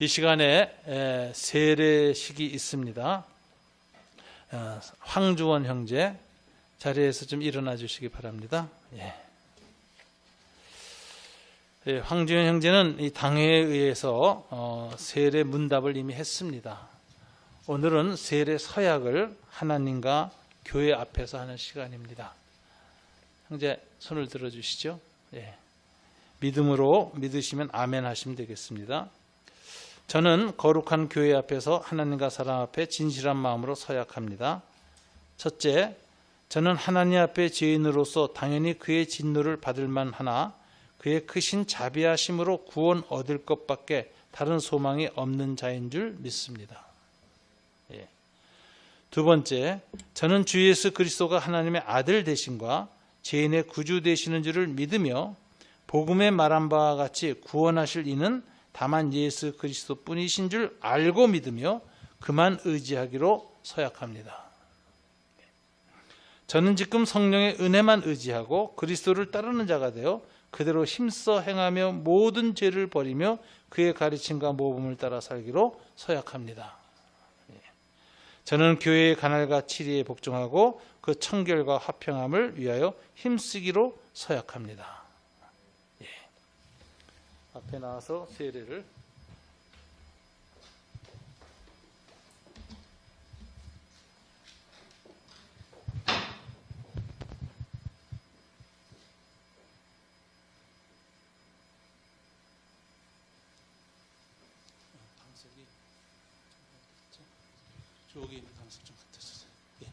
이 시간에 에, 세례식이 있습니다. 어, 황주원 형제 자리에서 좀 일어나 주시기 바랍니다. 예. 예, 황주원 형제는 이 당회에 의해서 어, 세례 문답을 이미 했습니다. 오늘은 세례 서약을 하나님과 교회 앞에서 하는 시간입니다. 형제 손을 들어 주시죠. 예. 믿음으로 믿으시면 아멘 하시면 되겠습니다. 저는 거룩한 교회 앞에서 하나님과 사람 앞에 진실한 마음으로 서약합니다. 첫째, 저는 하나님 앞에 죄인으로서 당연히 그의 진노를 받을 만하나 그의 크신 자비하심으로 구원 얻을 것밖에 다른 소망이 없는 자인 줄 믿습니다. 예. 두 번째, 저는 주 예수 그리스도가 하나님의 아들 되심과 죄인의 구주 되시는 줄을 믿으며 복음에 말한 바와 같이 구원하실 이는 다만 예수 그리스도 뿐이신 줄 알고 믿으며 그만 의지하기로 서약합니다. 저는 지금 성령의 은혜만 의지하고 그리스도를 따르는 자가 되어 그대로 힘써 행하며 모든 죄를 버리며 그의 가르침과 모범을 따라 살기로 서약합니다. 예. 저는 교회의 가날과 치리에 복종하고 그 청결과 화평함을 위하여 힘쓰기로 서약합니다. 예. 앞에 나와서 세례를 저기 있는 방석 좀 주세요. 예.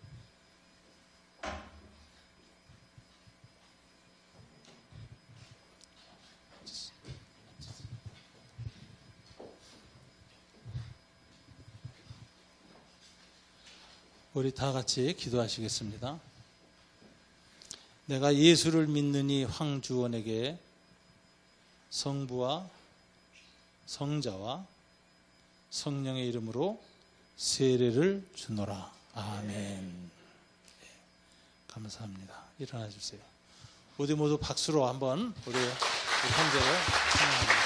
우리 다 같이 기도하시겠습니다. 내가 예수를 믿느니 황주원에게 성부와 성자와 성령의 이름으로 세례를 주노라. 아멘. 예, 감사합니다. 일어나 주세요. 우리 모두 박수로 한번 우리, 형제를 찬양합니다.